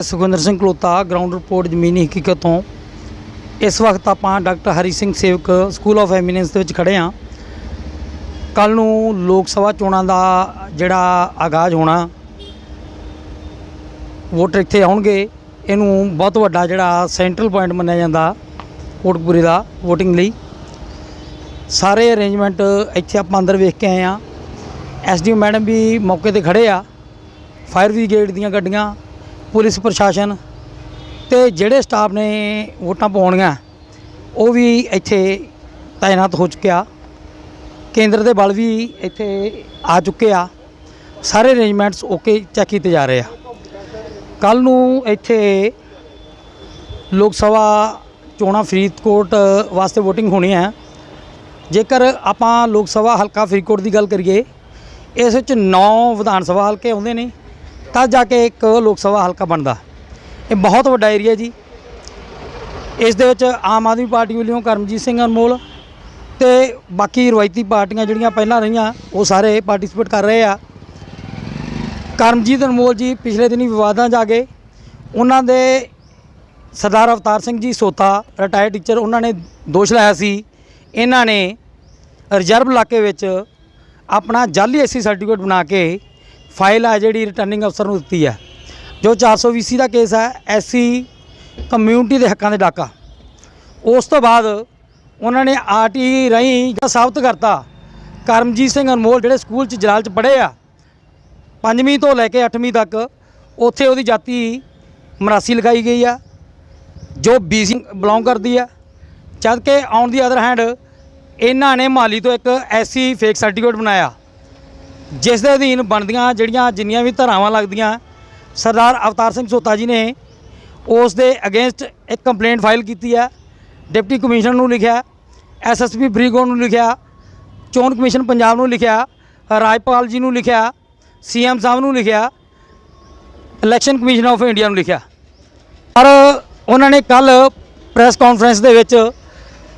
Sukhinder Singh Kalota ground report ਜ਼ਮੀਨੀ ਹਕੀਕਤ ਤੋਂ। ਇਸ ਵਕਤ ਆਪਾਂ ਡਾਕਟਰ ਹਰੀ ਸਿੰਘ ਸੇਵਕ ਸਕੂਲ ਆਫ ਐਮੀਨੈਂਸ ਦੇ ਵਿੱਚ ਖੜੇ ਹਾਂ। ਕੱਲ ਨੂੰ ਲੋਕ ਸਭਾ ਚੋਣਾਂ ਦਾ ਜਿਹੜਾ ਆਗਾਜ਼ ਹੋਣਾ, ਵੋਟਰ ਇੱਥੇ ਆਉਣਗੇ। ਇਹਨੂੰ ਬਹੁਤ ਵੱਡਾ ਜਿਹੜਾ ਸੈਂਟਰਲ ਪੁਆਇੰਟ ਮੰਨਿਆ ਜਾਂਦਾ ਕੋਟਕਪੂਰੇ ਦਾ VOTING ਲਈ। ਸਾਰੇ ਅਰੇਂਜਮੈਂਟ ਇੱਥੇ ਆਪਾਂ ਅੰਦਰ ਵੇਖ ਕੇ ਆਏ ਆ ਐਸਡੀਓ ਮੈਡਮ ਵੀ ਮੌਕੇ ਤੇ ਖੜੇ ਆ। ਫਾਇਰ ਬ੍ਰਿਗੇਡ ਦੀਆਂ ਗੱਡੀਆਂ ਪੁਲਿਸ ਪ੍ਰਸ਼ਾਸਨ ਤੇ ਜਿਹੜੇ ਸਟਾਫ ਨੇ ਵੋਟਾਂ ਪਾਉਣੀਆਂ, ਉਹ ਵੀ ਇੱਥੇ ਤਾਇਨਾਤ ਹੋ ਚੁੱਕਿਆ। ਕੇਂਦਰ ਦੇ ਬਲ ਵੀ ਇੱਥੇ ਆ ਚੁੱਕੇ ਆ। ਸਾਰੇ ਅਰੇਂਜਮੈਂਟਸ ਓਕੇ ਚੈੱਕ ਕੀਤੇ ਜਾ ਰਹੇ ਆ। ਕੱਲ ਨੂੰ ਇੱਥੇ ਲੋਕ ਸਭਾ ਚੋਣਾਂ ਫਰੀਦਕੋਟ ਵਾਸਤੇ VOTING ਹੋਣੀ ਹੈ। ਜੇਕਰ ਆਪਾਂ ਲੋਕ ਸਭਾ ਹਲਕਾ ਫਰੀਦਕੋਟ ਦੀ ਗੱਲ ਕਰੀਏ, ਇਸ ਵਿੱਚ 9 ਵਿਧਾਨ ਸਭਾ ਹਲਕੇ ਆਉਂਦੇ ਨੇ। ਤਾਂ ਜਾ ਕੇ ਇੱਕ ਲੋਕ ਸਭਾ ਹਲਕਾ ਬਣਦਾ। ਇਹ ਬਹੁਤ ਵੱਡਾ ਏਰੀਆ ਜੀ। ਇਸ ਦੇ ਵਿੱਚ ਆਮ ਆਦਮੀ ਪਾਰਟੀ ਵੱਲੋਂ ਕਰਮਜੀਤ ਸਿੰਘ ਅਨਮੋਲ ਤੇ ਬਾਕੀ ਰਵਾਇਤੀ ਪਾਰਟੀਆਂ ਜਿਹੜੀਆਂ ਪਹਿਲਾਂ ਰਹੀਆਂ, ਉਹ ਸਾਰੇ ਪਾਰਟਿਸਿਪੇਟ ਕਰ ਰਹੇ ਆ। ਕਰਮਜੀਤ ਅਨਮੋਲ ਜੀ ਪਿਛਲੇ ਦਿਨੀ ਵਿਵਾਦਾਂ 'ਚ ਆ ਗਏ ਉਹਨਾਂ ਦੇ ਸਰਦਾਰ ਅਵਤਾਰ ਸਿੰਘ ਜੀ ਸੋਤਾ ਰਿਟਾਇਰਡ ਟੀਚਰ ਉਹਨਾਂ ਨੇ ਦੋਸ਼ ਲਾਇਆ ਸੀ। ਇਹਨਾਂ ਨੇ ਰਿਜ਼ਰਵ ਇਲਾਕੇ ਵਿੱਚ ਆਪਣਾ ਜਾਲੀ ਐਸਸੀ ਸਰਟੀਫਿਕੇਟ ਬਣਾ ਕੇ ਫਾਈਲ ਆ ਜਿਹੜੀ ਰਿਟਰਨਿੰਗ ਅਫਸਰ ਨੂੰ ਦਿੱਤੀ ਹੈ। ਜੋ 420 ਦਾ ਕੇਸ ਹੈ, ਐਸਸੀ ਕਮਿਊਨਿਟੀ ਦੇ ਹੱਕਾਂ ਦੇ ਡਾਕਾ। ਉਸ ਤੋਂ ਬਾਅਦ ਉਹਨਾਂ ਨੇ ਆਰਟੀ ਰਾਹੀਂ ਜਿਹੜਾ ਸਾਬਤ ਕਰਤਾ, ਕਰਮਜੀਤ ਸਿੰਘ ਅਨਮੋਲ ਜਿਹੜੇ ਸਕੂਲ 'ਚ ਜਲਾਲ 'ਚ ਪੜ੍ਹੇ ਆ, ਪੰਜਵੀਂ ਤੋਂ ਲੈ ਕੇ 8ਵੀਂ ਤੱਕ ਉੱਥੇ ਉਹਦੀ ਜਾਤੀ ਮਰਾਸੀ ਲਗਾਈ ਗਈ ਆ, ਜੋ ਬੀਸੀ ਬਿਲੋਂਗ ਕਰਦੀ ਆ। ਜਦ ਕਿ ਔਨ ਦੀ ਅਦਰ ਹੈਂਡ ਇਹਨਾਂ ਨੇ ਮਾਲੀ ਤੋਂ ਇੱਕ ਐਸੀ ਫੇਕ ਸਰਟੀਫਿਕੇਟ ਬਣਾਇਆ। ਜਿਸ ਦੇ ਅਧੀਨ ਬਣਦੀਆਂ ਜਿਹੜੀਆਂ ਜਿੰਨੀਆਂ ਵੀ ਧਾਰਾਵਾਂ ਲੱਗਦੀਆਂ, ਸਰਦਾਰ ਅਵਤਾਰ ਸਿੰਘ ਸੋਤਾ ਜੀ ਨੇ ਉਸ ਦੇ ਅਗੇਂਸਟ ਇੱਕ ਕੰਪਲੇਂਟ ਫਾਈਲ ਕੀਤੀ ਹੈ ਡਿਪਟੀ ਕਮਿਸ਼ਨਰ ਨੂੰ ਲਿਖਿਆ ਐਸਐਸਪੀ ਫਰੀਗੋਨ ਨੂੰ ਲਿਖਿਆ, ਚੋਣ ਕਮਿਸ਼ਨ ਪੰਜਾਬ ਨੂੰ ਲਿਖਿਆ, ਰਾਜਪਾਲ ਜੀ ਨੂੰ ਲਿਖਿਆ ਸੀਐਮ ਸਾਹਿਬ ਨੂੰ ਲਿਖਿਆ, ਇਲੈਕਸ਼ਨ ਕਮਿਸ਼ਨ ਆਫ ਇੰਡੀਆ ਨੂੰ ਲਿਖਿਆ। ਪਰ ਉਹਨਾਂ ਨੇ ਕੱਲ ਪ੍ਰੈਸ ਕਾਨਫਰੰਸ ਦੇ ਵਿੱਚ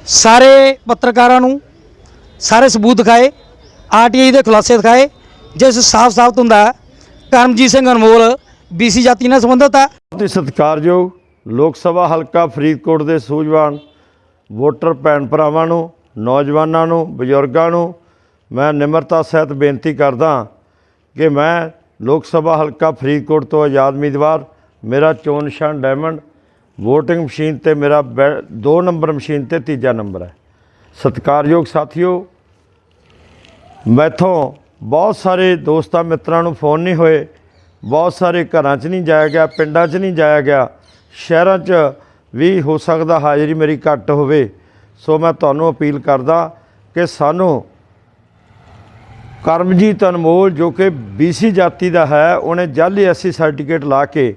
ਸਾਰੇ ਪੱਤਰਕਾਰਾਂ ਨੂੰ ਸਾਰੇ ਸਬੂਤ ਦਿਖਾਏ ਆਰਟੀਆਈ ਦੇ ਖੁਲਾਸੇ ਦਿਖਾਏ ਜਿਸ ਸਾਫ਼-ਸਾਫ਼ ਹੁੰਦਾ ਕਰਮਜੀਤ ਸਿੰਘ ਅਨਮੋਲ ਬੀਸੀ ਜਾਤੀ ਨਾਲ ਸੰਬੰਧਿਤ ਹੈ। ਬਹੁਤ ਸਤਿਕਾਰਯੋਗ ਲੋਕ ਸਭਾ ਹਲਕਾ ਫਰੀਦਕੋਟ ਦੇ ਸੂਝਵਾਨ ਵੋਟਰ ਭੈਣ ਭਰਾਵਾਂ ਨੂੰ, ਨੌਜਵਾਨਾਂ ਨੂੰ, ਬਜ਼ੁਰਗਾਂ ਨੂੰ ਮੈਂ ਨਿਮਰਤਾ ਸਹਿਤ ਬੇਨਤੀ ਕਰਦਾ ਕਿ ਮੈਂ ਲੋਕ ਸਭਾ ਹਲਕਾ ਫਰੀਦਕੋਟ ਤੋਂ ਆਜ਼ਾਦ ਉਮੀਦਵਾਰ, ਮੇਰਾ ਚੋਣ ਨਿਸ਼ਾਨ ਡਾਇਮੰਡ, ਵੋਟਿੰਗ ਮਸ਼ੀਨ ਤੇ ਮੇਰਾ 2 ਨੰਬਰ ਮਸ਼ੀਨ ਤੇ ਤੀਜਾ ਨੰਬਰ ਹੈ। ਸਤਿਕਾਰਯੋਗ ਸਾਥੀਓ, ਮੈਥੋਂ ਬਹੁਤ ਸਾਰੇ ਦੋਸਤਾਂ ਮਿੱਤਰਾਂ ਨੂੰ ਫੋਨ ਨਹੀਂ ਹੋਏ, ਬਹੁਤ ਸਾਰੇ ਘਰਾਂ 'ਚ ਨਹੀਂ ਜਾਇਆ ਗਿਆ, ਪਿੰਡਾਂ 'ਚ ਨਹੀਂ ਜਾਇਆ ਗਿਆ, ਸ਼ਹਿਰਾਂ 'ਚ ਵੀ ਹੋ ਸਕਦਾ ਹਾਜ਼ਰੀ ਮੇਰੀ ਘੱਟ ਹੋਵੇ। ਸੋ ਮੈਂ ਤੁਹਾਨੂੰ ਅਪੀਲ ਕਰਦਾ ਕਿ ਸਾਨੂੰ ਕਰਮਜੀਤ ਅਨਮੋਲ ਜੋ ਕਿ BC ਜਾਤੀ ਦਾ ਹੈ, ਉਹਨੇ ਜਾਲੀ ਐਸਸੀ ਸਰਟੀਫਿਕੇਟ ਲਾ ਕੇ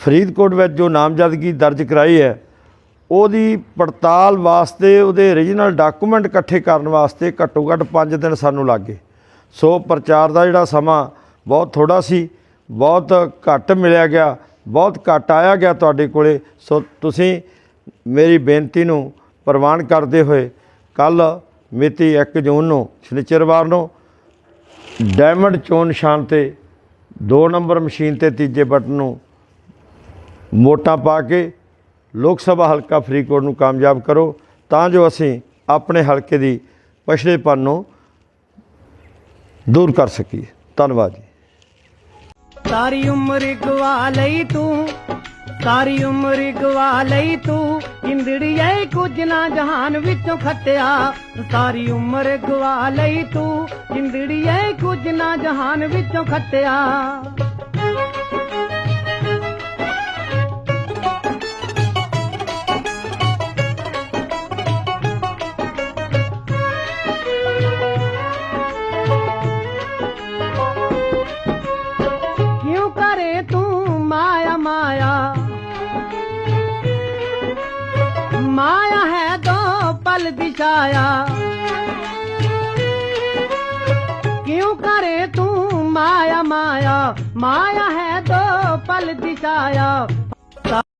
ਫਰੀਦਕੋਟ ਵਿੱਚ ਜੋ ਨਾਮਜ਼ਦਗੀ ਦਰਜ ਕਰਾਈ ਹੈ, ਉਹਦੀ ਪੜਤਾਲ ਵਾਸਤੇ, ਉਹਦੇ origignal ਡਾਕੂਮੈਂਟ ਇਕੱਠੇ ਕਰਨ ਵਾਸਤੇ ਘੱਟੋ ਘੱਟ 5 ਦਿਨ ਸਾਨੂੰ ਲੱਗੇ। ਸੋ ਪ੍ਰਚਾਰ ਦਾ ਜਿਹੜਾ ਸਮਾਂ ਬਹੁਤ ਥੋੜਾ ਸੀ, ਬਹੁਤ ਘੱਟ ਮਿਲਿਆ ਗਿਆ, ਬਹੁਤ ਘੱਟ ਆਇਆ ਗਿਆ ਤੁਹਾਡੇ ਕੋਲੇ। ਸੋ ਤੁਸੀਂ ਮੇਰੀ ਬੇਨਤੀ ਨੂੰ ਪ੍ਰਵਾਨ ਕਰਦੇ ਹੋਏ ਕੱਲ ਮਿਤੀ 1 ਜੂਨ ਨੂੰ ਸ਼ਨੀਚਰਵਾਰ ਨੂੰ ਡਾਇਮੰਡ ਚੋਣ ਨਿਸ਼ਾਨ ਤੇ 2 ਨੰਬਰ ਮਸ਼ੀਨ ਤੇ ਤੀਜੇ ਬਟਨ ਨੂੰ ਵੋਟਾਂ ਪਾ ਕੇ ਲੋਕ ਸਭਾ ਹਲਕਾ ਫਰੀਦਕੋਟ ਨੂੰ ਕਾਮਯਾਬ ਕਰੋ, ਤਾਂ ਜੋ ਅਸੀਂ ਆਪਣੇ ਹਲਕੇ ਦੀ ਪਛੜੇਪਨ ਨੂੰ ਦੂਰ ਕਰ ਸਕੀਏ। ਧੰਨਵਾਦ ਜੀ। ਸਾਰੀ ਉਮਰ ਗਵਾ ਲਈ ਤੂੰ, ਸਾਰੀ ਉਮਰ ਗਵਾ ਲਈ ਤੂੰ, ਇੰਦੜੀਏ ਕੁਝ ਨਾ ਜਹਾਨ ਵਿੱਚੋਂ ਖੱਟਿਆ। ਸਾਰੀ ਉਮਰ ਗਵਾ ਲਈ ਤੂੰ, ਇੰਦੜੀਏ ਕੁਝ ਨਾ ਜਹਾਨ ਵਿੱਚੋਂ ਖੱਟਿਆ। ਮਾਇਆ ਮਾਇਆ ਮਾਇਆ ਹੈ ਦੋ ਪਲ ਦੀ ਛਾਇਆ ਕਿਉਂ ਕਰੇ ਤੂੰ ਮਾਇਆ ਮਾਇਆ ਮਾਇਆ ਹੈ ਦੋ ਪਲ ਦੀ ਛਾਇਆ